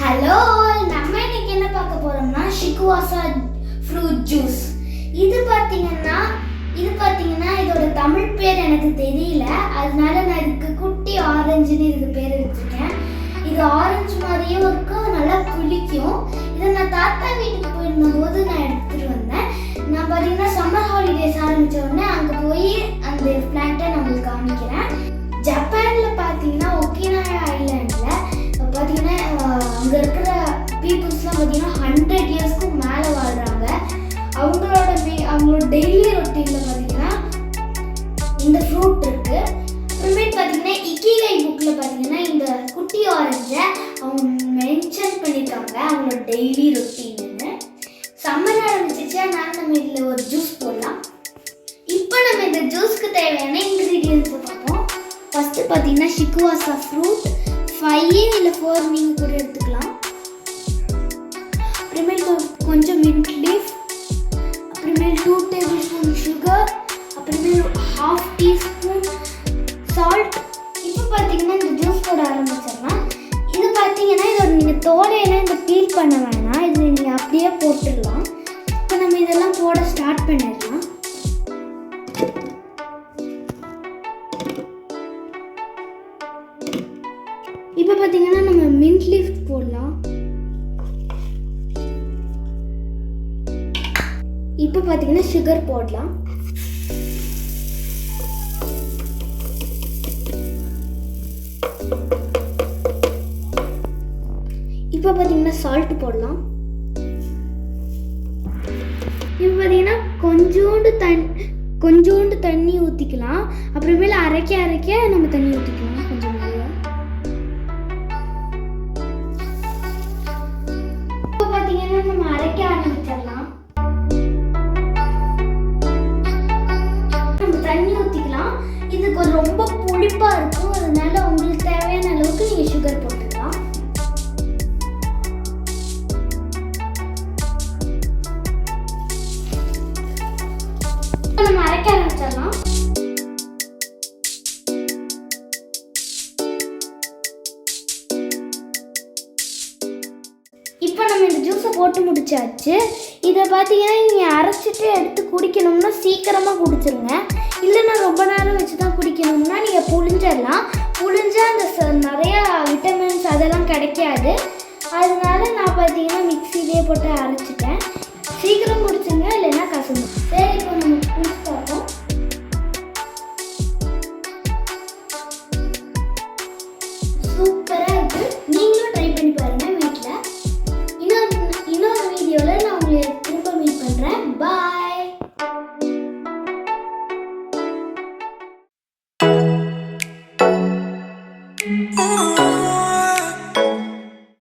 Hello நம்ம இன்னைக்கு என்ன பார்க்க போறோம்னா ஷிகுவாசா ஃப்ரூட் ஜூஸ் இது பார்த்தீங்கன்னா இது பார்த்தீங்கன்னா இதோட தமிழ் பேர் எனக்கு தெரியல. அதனால நான் இதுக்கு குட்டி ஆரஞ்சுன்னு இதுக்கு பேர் வச்சுருக்கேன். இது ஆரஞ்சு மாதிரியும் இருக்கும் நல்லா புளிக்கும். இதை நான் தாத்தா வீட்டுக்கு போயிருந்தபோது நான் எடுத்துட்டு வந்தேன். நான் பார்த்தீங்கன்னா சம்மர் ஹாலிடேஸ் ஆரம்பிச்ச உடனே அங்கே போய் அந்த பிளான்ட்டை நான் உங்களுக்கு காமிக்கிறேன். ஜப்பானில் பார்த்து அவங்களோட மே- அவங்களோட டெய்லி ரொட்டீனில் பார்த்தீங்கன்னா இந்த ஃப்ரூட் இருக்கு. அப்புறமேட்டு பார்த்தீங்கன்னா இக்கிகை புக்கில் பார்த்தீங்கன்னா இந்த குட்டி ஆரஞ்சை அவங்க மென்ஷன் பண்ணியிருக்காங்க. அவங்களோட டெய்லி ரொட்டீன்னு சம்மர் ஆரம்பிச்சிச்சு நான் நம்ம இதில் ஒரு ஜூஸ் போடலாம். இப்போ நம்ம இந்த ஜூஸ்க்கு தேவையான இன்க்ரீடியன்ஸ் பார்ப்போம். ஃபஸ்ட்டு பார்த்தீங்கன்னா ஷிக்குவாசா ஃப்ரூட் ஃபைவ் இல்லை ஃபோர் நீங்கள் கூட எடுத்துக்கலாம். அப்புறமேட்டு கொஞ்சம் மின்ட் அப்புறமேல் டூ டேபிள் ஸ்பூன் சுகர் அப்புறமேல் ஹாஃப் டீஸ்பூன் சால்ட் இப்போ பார்த்தீங்கன்னா இந்த ஜூஸ் போட ஆரம்பிச்சிடலாம் இது பார்த்தீங்கன்னா இதோட நீங்கள் தோலையெல்லாம் இந்த பீல் பண்ண வேணாம். இது நீங்கள் அப்படியே போட்டுடலாம். இப்போ நம்ம இதெல்லாம் போட ஸ்டார்ட் பண்ணிடலாம். இப்போ பார்த்தீங்கன்னா நம்ம இப்போ பார்த்தீங்கன்னா சுகர் போடலாம். இப்போ பார்த்தீங்கன்னா சால்ட் போடலாம். இப்போ பார்த்தீங்கன்னா கொஞ்சோண்டு தண் கொஞ்சோண்டு தண்ணி ஊற்றிக்கலாம் அப்புறமேல அரைக்க அரைக்க நம்ம தண்ணி ஊற்றிக்கலாம் கொஞ்சம் இப்போ பார்த்தீங்கன்னா நம்ம அரைக்க தண்ணி ஊற்றிக்கலாம் இதுக்கு ரொம்ப புளிப்பாக இருக்கும். அதனால உங்களுக்கு தேவையான அளவுக்கு நீங்கள் சுகர் போட்டுக்கலாம். நம்ம அரைக்க ஆரம்பிச்சிடலாம். இப்போ நம்ம இந்த ஜூஸை போட்டு முடிச்சாச்சு. இதை பார்த்தீங்கன்னா நீங்கள் அரைச்சிட்டு எடுத்து குடிக்கணும்னா சீக்கிரமாக குடிச்சிருங்க. புழிஞ்சிடலாம் முடிஞ்சால் அந்த ச- நிறையா விட்டமின்ஸ் அதெல்லாம் கிடைக்காது. அதனால நான் பார்த்தீங்கன்னா மிக்சிலேயே போட்டு அரைச்சிட்டேன். சீக்கிரம் முடிச்சுங்க இல்லைன்னா கசங்க Oh